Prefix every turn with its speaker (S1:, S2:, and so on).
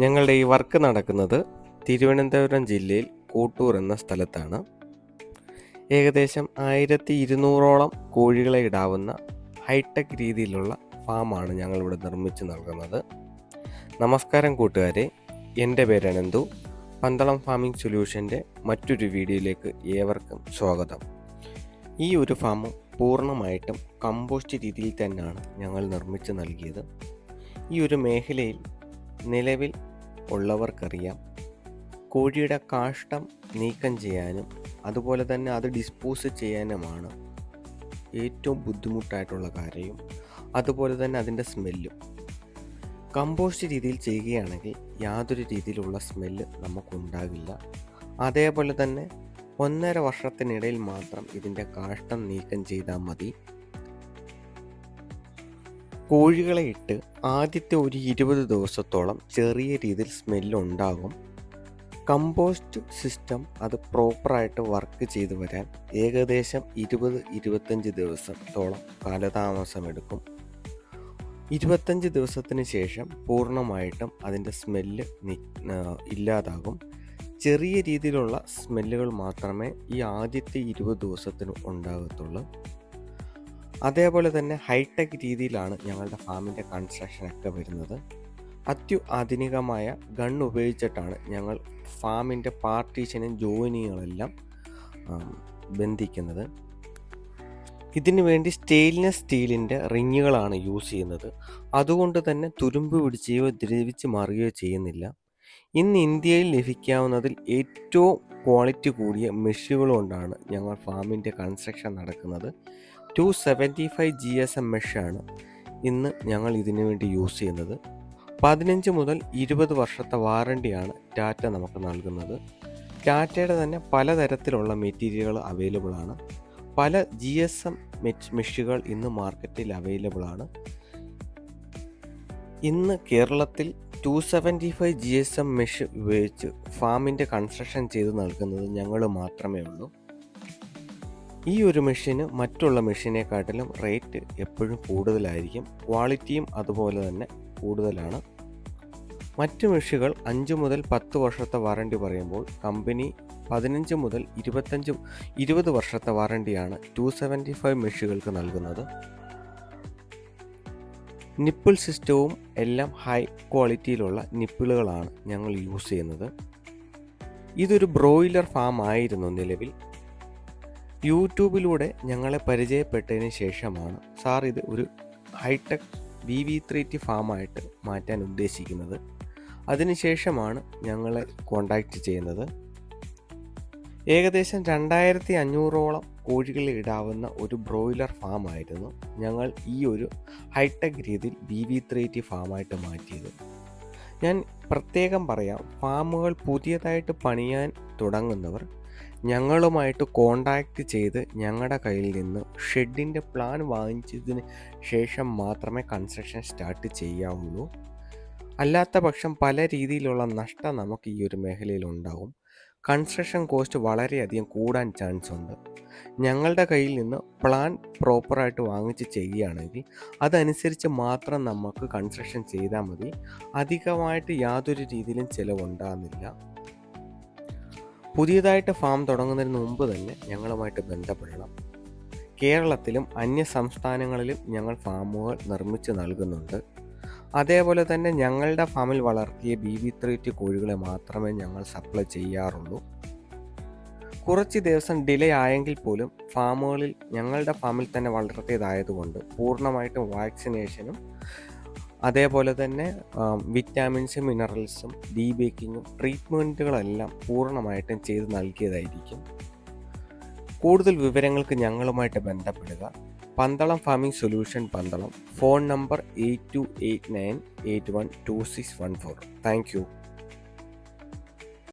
S1: ഞങ്ങളുടെ ഈ വർക്ക് നടക്കുന്നത് തിരുവനന്തപുരം ജില്ലയിൽ കൂട്ടൂർ എന്ന സ്ഥലത്താണ്. ഏകദേശം ആയിരത്തി ഇരുന്നൂറോളം കോഴികളെ ഇടാവുന്ന ഹൈടെക് രീതിയിലുള്ള ഫാമാണ് ഞങ്ങളിവിടെ നിർമ്മിച്ച് നൽകുന്നത്. നമസ്കാരം കൂട്ടുകാരെ. എന്റെ പേര് അനന്തു. പന്തളം ഫാമിംഗ് സൊല്യൂഷന്റെ മറ്റൊരു വീഡിയോയിലേക്ക് ഏവർക്കും സ്വാഗതം. ഈ ഒരു ഫാം പൂർണമായിട്ടും കമ്പോസ്റ്റ് രീതിയിൽ തന്നെയാണ് ഞങ്ങൾ നിർമ്മിച്ച് നൽകിയത്. ഈ ഒരു മേഖലയിൽ നിലവിൽ ഉള്ളവർക്കറിയാം. കോഴിയുടെ കാഷ്ടം നീക്കം ചെയ്യാനും അതുപോലെ തന്നെ അത് ഡിസ്പോസ് ചെയ്യാനുമാണ് ഏറ്റവും ബുദ്ധിമുട്ടായിട്ടുള്ള കാര്യവും അതുപോലെ തന്നെ അതിന്റെ സ്മെല്ലും. കമ്പോസ്റ്റ് രീതിയിൽ ചെയ്യുകയാണെങ്കിൽ യാതൊരു രീതിയിലുള്ള സ്മെല്ല് നമുക്കുണ്ടാകില്ല. അതേപോലെ തന്നെ ഒന്നര വർഷത്തിനിടയിൽ മാത്രം ഇതിന്റെ കാഷ്ടം നീക്കം ചെയ്താൽ മതി. കോഴികളെ ഇട്ട് ആദ്യത്തെ ഒരു ഇരുപത് ദിവസത്തോളം ചെറിയ രീതിയിൽ സ്മെല്ലുണ്ടാകും. കമ്പോസ്റ്റ് സിസ്റ്റം അത് പ്രോപ്പറായിട്ട് വർക്ക് ചെയ്തു വരാൻ ഏകദേശം ഇരുപത് ഇരുപത്തഞ്ച് ദിവസത്തോളം കാലതാമസമെടുക്കും. ഇരുപത്തഞ്ച് ദിവസത്തിന് ശേഷം പൂർണമായിട്ടും അതിന്റെ സ്മെല്ല് ഇല്ലാതാകും. ചെറിയ രീതിയിലുള്ള സ്മെല്ലുകൾ മാത്രമേ ഈ ആദ്യത്തെ ഇരുപത് ദിവസത്തിന് ഉണ്ടാകത്തുള്ളൂ. അതേപോലെ തന്നെ ഹൈടെക് രീതിയിലാണ് ഞങ്ങളുടെ ഫാമിന്റെ കൺസ്ട്രക്ഷനൊക്കെ വരുന്നത്. അത്യു ആധുനികമായ ഗൺ ഉപയോഗിച്ചിട്ടാണ് ഞങ്ങൾ ഫാമിന്റെ പാർട്ടീഷനും ജോയിനുകളെല്ലാം ബന്ധിക്കുന്നത്. ഇതിനു വേണ്ടി സ്റ്റെയിൻലെസ് സ്റ്റീലിന്റെ റിങ്ങുകളാണ് യൂസ് ചെയ്യുന്നത്. അതുകൊണ്ട് തന്നെ തുരുമ്പ് പിടിക്കുകയോ ദ്രവിച്ച് മാറുകയോ ചെയ്യുന്നില്ല. ഇന്ന് ഇന്ത്യയിൽ ലഭിക്കാവുന്നതിൽ ഏറ്റവും ക്വാളിറ്റി കൂടിയ മെഷുകൾ കൊണ്ടാണ് ഞങ്ങൾ ഫാമിന്റെ കൺസ്ട്രക്ഷൻ നടക്കുന്നത്. Two seventy five G S M മെഷാണ് ഇന്ന് ഞങ്ങൾ ഇതിനു വേണ്ടി യൂസ് ചെയ്യുന്നത്. പതിനഞ്ച് മുതൽ ഇരുപത് വർഷത്തെ വാറണ്ടിയാണ് ടാറ്റ നമുക്ക് നൽകുന്നത്. ടാറ്റയുടെ തന്നെ പലതരത്തിലുള്ള മെറ്റീരിയലുകൾ അവൈലബിൾ ആണ്. പല ജി എസ് എം മെഷുകൾ ഇന്ന് മാർക്കറ്റിൽ അവൈലബിൾ ആണ്. ഇന്ന് കേരളത്തിൽ two seventy five G S M mesh ഉപയോഗിച്ച് ഫാമിന്റെ കൺസ്ട്രക്ഷൻ ചെയ്ത് നൽകുന്നത് ഞങ്ങൾ മാത്രമേ ഉള്ളൂ. ഈ ഒരു മെഷീന് മറ്റുള്ള മെഷീനെക്കാട്ടിലും റേറ്റ് എപ്പോഴും കൂടുതലായിരിക്കും. ക്വാളിറ്റിയും അതുപോലെ തന്നെ കൂടുതലാണ്. മറ്റ് മെഷീകൾ അഞ്ച് മുതൽ പത്ത് വർഷത്തെ വാറണ്ടി പറയുമ്പോൾ കമ്പനി പതിനഞ്ച് മുതൽ ഇരുപത്തഞ്ച് ഇരുപത് വർഷത്തെ വാറണ്ടിയാണ് ടു സെവന്റി ഫൈവ് മെഷീകൾക്ക് നൽകുന്നത്. നിപ്പിൾ സിസ്റ്റവും എല്ലാം ഹൈ ക്വാളിറ്റിയിലുള്ള നിപ്പിളുകളാണ് ഞങ്ങൾ യൂസ് ചെയ്യുന്നത്. ഇതൊരു ബ്രോയിലർ ഫാം ആയിരുന്നു നിലവിൽ. യൂട്യൂബിലൂടെ ഞങ്ങളെ പരിചയപ്പെട്ടതിന് ശേഷമാണ് സാർ ഇത് ഒരു hi tech V V three T ഫാമായിട്ട് മാറ്റാൻ ഉദ്ദേശിക്കുന്നത്. അതിനുശേഷമാണ് ഞങ്ങളെ കോണ്ടാക്റ്റ് ചെയ്യുന്നത്. ഏകദേശം രണ്ടായിരത്തി അഞ്ഞൂറോളം കോഴികളെ ഇടാവുന്ന ഒരു ബ്രോയിലർ ഫാമായിരുന്നു ഞങ്ങൾ ഈ ഒരു ഹൈടെക് രീതിയിൽ ബി വി ത്രീ ടി ഫാമായിട്ട് മാറ്റിയത്. ഞാൻ പ്രത്യേകം പറയാം ഫാമുകൾ പുതിയതായിട്ട് പണിയാൻ തുടങ്ങുന്നവർ ഞങ്ങളുമായിട്ട് കോണ്ടാക്റ്റ് ചെയ്ത് ഞങ്ങളുടെ കയ്യിൽ നിന്ന് ഷെഡിന്റെ പ്ലാൻ വാങ്ങിച്ചതിന് ശേഷം മാത്രമേ കൺസ്ട്രക്ഷൻ സ്റ്റാർട്ട് ചെയ്യാവുള്ളൂ. അല്ലാത്ത പക്ഷം പല രീതിയിലുള്ള നഷ്ടം നമുക്ക് ഈ ഒരു മേഖലയിൽ ഉണ്ടാകും കൺസ്ട്രക്ഷൻ കോസ്റ്റ് വളരെയധികം കൂടാൻ ചാൻസ് ഉണ്ട്. ഞങ്ങളുടെ കയ്യിൽ നിന്ന് പ്ലാൻ പ്രോപ്പറായിട്ട് വാങ്ങിച്ച് ചെയ്യുകയാണെങ്കിൽ അതനുസരിച്ച് മാത്രം നമുക്ക് കൺസ്ട്രക്ഷൻ ചെയ്താൽ മതി. അധികമായിട്ട് യാതൊരു രീതിയിലും ചിലവുണ്ടാകുന്നില്ല. പുതിയതായിട്ട് ഫാം തുടങ്ങുന്നതിന് മുമ്പ് തന്നെ ഞങ്ങളുമായിട്ട് ബന്ധപ്പെടണം. കേരളത്തിലും അന്യ സംസ്ഥാനങ്ങളിലും ഞങ്ങൾ ഫാമുകൾ നിർമ്മിച്ച് നൽകുന്നുണ്ട്. അതേപോലെ തന്നെ ഞങ്ങളുടെ ഫാമിൽ വളർത്തിയ ബി വി ത്രീറ്റ് കോഴികളെ മാത്രമേ ഞങ്ങൾ സപ്ലൈ ചെയ്യാറുള്ളൂ. കുറച്ച് ദിവസം ഡിലേ ആയെങ്കിൽ പോലും ഫാമുകളിൽ ഞങ്ങളുടെ ഫാമിൽ തന്നെ വളർത്തിയതായതുകൊണ്ട് പൂർണമായിട്ടും വാക്സിനേഷനും അതേപോലെ തന്നെ വിറ്റാമിൻസും മിനറൽസും ഡീ ബേക്കിങ്ങും ട്രീറ്റ്മെന്റുകളെല്ലാം പൂർണമായിട്ടും ചെയ്ത് നൽകിയതായിരിക്കും. കൂടുതൽ വിവരങ്ങൾക്ക് ഞങ്ങളുമായിട്ട് ബന്ധപ്പെടുക. Pandalam farming solution Pandalam. Phone number eight two eight nine eight one two six one four. Thank you.